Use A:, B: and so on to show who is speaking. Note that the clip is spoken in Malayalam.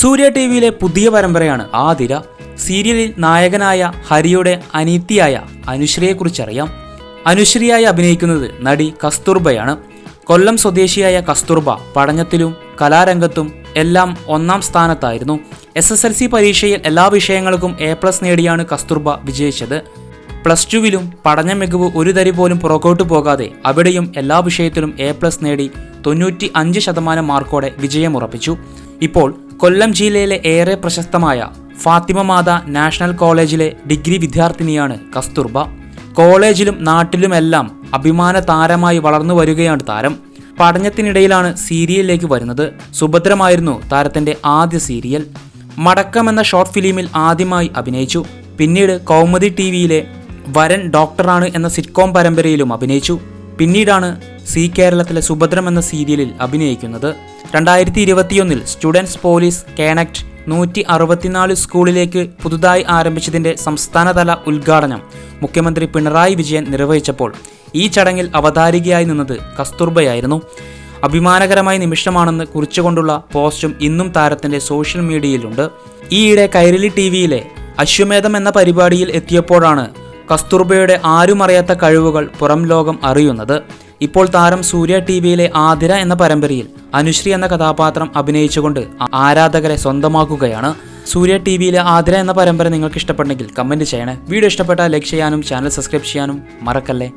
A: സൂര്യ ടി വിയിലെ പുതിയ പരമ്പരയാണ് ആതിര സീരിയലിൽ നായകനായ ഹരിയുടെ അനീത്തിയായ അനുശ്രീയെക്കുറിച്ചറിയാം. അനുശ്രീയായി അഭിനയിക്കുന്നത് നടി കസ്തൂർബയാണ്. കൊല്ലം സ്വദേശിയായ കസ്തൂർബ പഠനത്തിലും കലാരംഗത്തും എല്ലാം ഒന്നാം സ്ഥാനത്തായിരുന്നു. എസ് എസ് എൽ സി പരീക്ഷയിൽ എല്ലാ വിഷയങ്ങൾക്കും എ പ്ലസ് നേടിയാണ് കസ്തൂർബ വിജയിച്ചത്. പ്ലസ് ടുവിലും പഠന മികവ് ഒരു തരി പോലും പുറകോട്ട് പോകാതെ അവിടെയും എല്ലാ വിഷയത്തിലും എ പ്ലസ് നേടി തൊണ്ണൂറ്റി അഞ്ച് ശതമാനം മാർക്കോടെ വിജയമുറപ്പിച്ചു. ഇപ്പോൾ കൊല്ലം ജില്ലയിലെ ഏറെ പ്രശസ്തമായ ഫാത്തിമ മാത നാഷണൽ കോളേജിലെ ഡിഗ്രി വിദ്യാർത്ഥിനിയാണ് കസ്തൂർബ. കോളേജിലും നാട്ടിലുമെല്ലാം അഭിമാന താരമായി വളർന്നു വരികയാണ് താരം. പഠനത്തിനിടയിലാണ് സീരിയലിലേക്ക് വരുന്നത്. സുഭദ്രമായിരുന്നു താരത്തിന്റെ ആദ്യ സീരിയൽ. മടക്കം എന്ന ഷോർട്ട് ഫിലിമിൽ ആദ്യമായി അഭിനയിച്ചു. പിന്നീട് കൗമുദി ടി വിയിലെ വരൻ ഡോക്ടറാണ് എന്ന സിറ്റ്കോം പരമ്പരയിലും അഭിനയിച്ചു. പിന്നീടാണ് സി കേരളത്തിലെ സുഭദ്രം എന്ന സീരിയലിൽ അഭിനയിക്കുന്നത്. രണ്ടായിരത്തി ഇരുപത്തിയൊന്നിൽ സ്റ്റുഡൻസ് പോലീസ് കേണക്ട് നൂറ്റി അറുപത്തിനാല് സ്കൂളിലേക്ക് പുതുതായി ആരംഭിച്ചതിന്റെ സംസ്ഥാനതല ഉദ്ഘാടനം മുഖ്യമന്ത്രി പിണറായി വിജയൻ നിർവഹിച്ചപ്പോൾ ഈ ചടങ്ങിൽ അവതാരികയായി നിന്നത് കസ്തൂർബയായിരുന്നു. അഭിമാനകരമായ നിമിഷമാണെന്ന് കുറിച്ചുകൊണ്ടുള്ള പോസ്റ്റും ഇന്നും താരത്തിന്റെ സോഷ്യൽ മീഡിയയിലുണ്ട്. ഈയിടെ കൈരളി ടി വിയിലെ അശ്വമേധം എന്ന പരിപാടിയിൽ എത്തിയപ്പോഴാണ് കസ്തൂർബയുടെ ആരുമറിയാത്ത കഴിവുകൾ പുറം ലോകം അറിയുന്നത്. ഇപ്പോൾ താരം സൂര്യ ടി വിയിലെ ആതിര എന്ന പരമ്പരയിൽ അനുശ്രീ എന്ന കഥാപാത്രം അഭിനയിച്ചുകൊണ്ട് ആരാധകരെ സ്വന്തമാക്കുകയാണ്. സൂര്യ ടി വിയിലെ ആതിര എന്ന പരമ്പര നിങ്ങൾക്ക് ഇഷ്ടപ്പെട്ടെങ്കിൽ കമന്റ് ചെയ്യണേ. വീഡിയോ ഇഷ്ടപ്പെട്ടാൽ ലൈക്ക് ചെയ്യാനും ചാനൽ സബ്സ്ക്രൈബ് ചെയ്യാനും മറക്കല്ലേ?